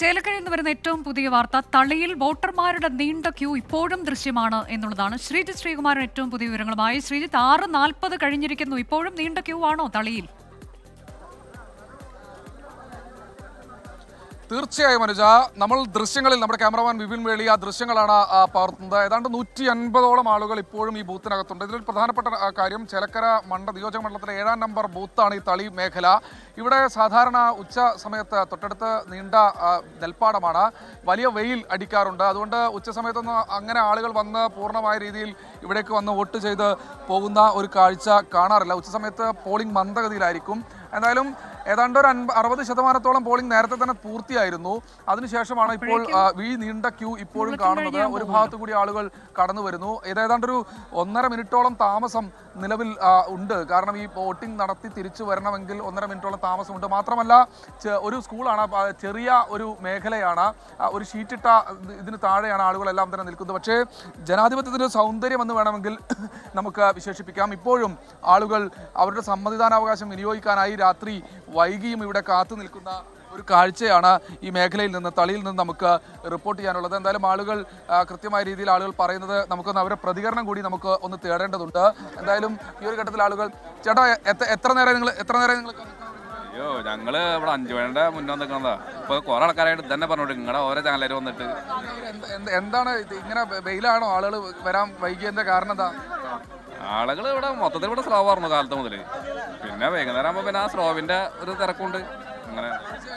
ചേലക്കരയിൽ നിന്ന് വരുന്ന ഏറ്റവും പുതിയ വാർത്ത തളിയിൽ വോട്ടർമാരുടെ നീണ്ട ക്യൂ ഇപ്പോഴും ദൃശ്യമാണ് എന്നുള്ളതാണ്. ശ്രീജിത്ത് ശ്രീകുമാരൻ ഏറ്റവും പുതിയ വിവരങ്ങളുമായി. ശ്രീജിത്ത് ആറ് നാൽപ്പത് കഴിഞ്ഞിരിക്കുന്നു. ഇപ്പോഴും നീണ്ട ക്യൂ ആണോ തളിയിൽ? തീർച്ചയായും അനുജ നമ്മൾ ദൃശ്യങ്ങളിൽ നമ്മുടെ ക്യാമറമാൻ വിപിൻ വേളി ആ ദൃശ്യങ്ങളാണ് പകർത്തുന്നത്. ഏതാണ്ട് നൂറ്റി അൻപതോളം ആളുകൾ ഇപ്പോഴും ഈ ബൂത്തിനകത്തുണ്ട്. ഇതിൽ പ്രധാനപ്പെട്ട കാര്യം ചേലക്കര മണ്ഡ നിയോജക മണ്ഡലത്തിലെ ഏഴാം നമ്പർ ബൂത്താണ് ഈ തളി മേഖല. ഇവിടെ സാധാരണ ഉച്ച സമയത്ത് തൊട്ടടുത്ത് നീണ്ട നെൽപ്പാടമാണ്. വലിയ വെയിൽ അടിക്കാറുണ്ട്. അതുകൊണ്ട് ഉച്ച സമയത്തൊന്നും അങ്ങനെ ആളുകൾ വന്ന് പൂർണമായ രീതിയിൽ ഇവിടേക്ക് വന്ന് വോട്ട് ചെയ്ത് പോകുന്ന ഒരു കാഴ്ച കാണാറില്ല. ഉച്ച സമയത്ത് പോളിംഗ് മന്ദഗതിയിലായിരിക്കും. എന്തായാലും ഏതാണ്ട് ഒരു അറുപത് ശതമാനത്തോളം പോളിംഗ് നേരത്തെ തന്നെ പൂർത്തിയായിരുന്നു. അതിനുശേഷമാണ് ഇപ്പോൾ വി ഈ നീണ്ട ക്യൂ ഇപ്പോഴും കാണുന്നത്. ഒരു ഭാഗത്തു കൂടി ആളുകൾ കടന്നു വരുന്നു. ഇത് ഏതാണ്ട് ഒരു ഒന്നര മിനിറ്റോളം താമസം നിലവിൽ ഉണ്ട്. കാരണം ഈ വോട്ടിംഗ് നടത്തി തിരിച്ചു വരണമെങ്കിൽ ഒന്നര മിനിറ്റോളം താമസമുണ്ട്. മാത്രമല്ല ഒരു സ്കൂളാണ് ചെറിയ ഒരു മേഖലയാണ്. ഒരു ഷീറ്റിട്ട ഇത് ഇതിന് താഴെയാണ് ആളുകളെല്ലാം തന്നെ നിൽക്കുന്നത്. പക്ഷേ ജനാധിപത്യത്തിന്റെ സൗന്ദര്യം എന്ന് വേണമെങ്കിൽ നമുക്ക് വിശേഷിപ്പിക്കാം. ഇപ്പോഴും ആളുകൾ അവരുടെ സമ്മതിദാനാവകാശം വിനിയോഗിക്കാനായി രാത്രി വൈകിയും ഇവിടെ കാത്തു നിൽക്കുന്ന ഒരു കാഴ്ചയാണ് ഈ മേഖലയിൽ നിന്ന് തളിയിൽ നിന്ന് നമുക്ക് റിപ്പോർട്ട് ചെയ്യാനുള്ളത്. എന്തായാലും ആളുകൾ കൃത്യമായ രീതിയിൽ ആളുകൾ പറയുന്നത് നമുക്കൊന്ന് അവരുടെ പ്രതികരണം കൂടി നമുക്ക് ഒന്ന് തേടേണ്ടതുണ്ട്. എന്തായാലും ഈ ഒരു ഘട്ടത്തിൽ ആളുകൾ ചേട്ടാ എത്ര എത്ര നേരം നിങ്ങൾ എത്ര നേരം നിങ്ങൾ അയ്യോ ഞങ്ങൾ ഇവിടെ അഞ്ചു മണിയുടെ മുന്നേ നിൽക്കുന്നതാ ഇപ്പൊ കുറെ ആൾക്കാരായിട്ട് തന്നെ പറഞ്ഞോട്ട് നിങ്ങളുടെ ഓരോ ചാനലുകാർ വന്നിട്ട്. എന്ത്- എന്ത്- എന്താണ് ഇങ്ങനെ വെയിലാണോ ആളുകൾ വരാൻ വൈകിയതിന്റെ കാരണം എന്താ? ആളുകൾ ഇവിടെ മൊത്തത്തിൽ ഇവിടെ സ്ലോ ആയിരുന്നു കാലത്ത് മുതൽ പിന്നെ വൈകുന്നേരം ആകുമ്പോൾ പിന്നെ ആ സ്ലോവിന്റെ ഒരു തിരക്കുണ്ട്. അങ്ങനെ.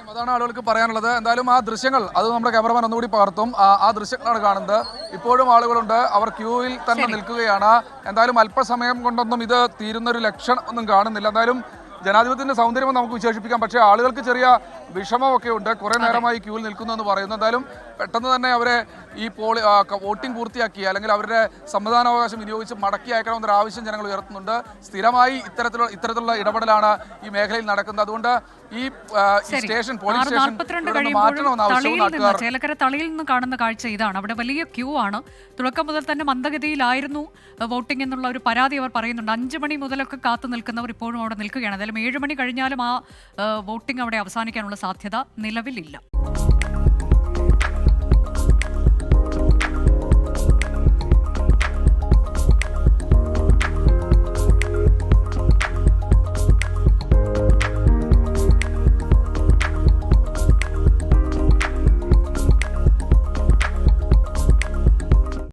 അതാണ് ആളുകൾക്ക് പറയാനുള്ളത്. എന്തായാലും ആ ദൃശ്യങ്ങൾ അത് നമ്മുടെ ക്യാമറമാൻ ഒന്നുകൂടി പകർത്തും. ആ ആ ദൃശ്യങ്ങളാണ് കാണുന്നത്. ഇപ്പോഴും ആളുകളുണ്ട്. അവർ ക്യൂവിൽ തന്നെ നിൽക്കുകയാണ്. എന്തായാലും അല്പസമയം കൊണ്ടൊന്നും ഇത് തീരുന്ന ഒരു ലക്ഷണം ഒന്നും കാണുന്നില്ല. എന്തായാലും ജനാധിപത്യത്തിന്റെ സൗന്ദര്യം നമുക്ക് വിശേഷിപ്പിക്കാം. പക്ഷേ ആളുകൾക്ക് ചെറിയ വിഷമമൊക്കെ ഉണ്ട്. കുറെ നേരമായി ക്യൂവിൽ നിൽക്കുന്നു എന്ന് പറയുന്നു. എന്തായാലും പെട്ടെന്ന് തന്നെ അവരെ ഈ പോളി വോട്ടിംഗ് പൂർത്തിയാക്കി അല്ലെങ്കിൽ അവരുടെ സമ്മതാനാവകാശം വിനിയോഗിച്ച് മടക്കി അയക്കണമെന്നൊരു ആവശ്യം ജനങ്ങൾ ഉയർത്തുന്നുണ്ട്. സ്ഥിരമായി ഇത്തരത്തിലുള്ള ഇത്തരത്തിലുള്ള ഇടപെടലാണ് ഈ മേഖലയിൽ നടക്കുന്നത്. അതുകൊണ്ട് ഈ സ്റ്റേഷൻ പോലീസ് സ്റ്റേഷൻ ചേലക്കര തളിയിൽ നിന്ന് കാണുന്ന കാഴ്ച ഇതാണ്. അവിടെ വലിയ ക്യൂ ആണ്. തുടക്കം മുതൽ തന്നെ മന്ദഗതിയിലായിരുന്നു വോട്ടിംഗ് എന്നുള്ള ഒരു പരാതി അവർ പറയുന്നുണ്ട്. അഞ്ച് മണി മുതലൊക്കെ കാത്തു നിൽക്കുന്നവർ ഇപ്പോഴും അവിടെ നിൽക്കുകയാണ്. എന്തായാലും ഏഴ് മണി കഴിഞ്ഞാലും ആ വോട്ടിംഗ് അവിടെ അവസാനിക്കാനുള്ള സാധ്യത നിലവിലില്ല.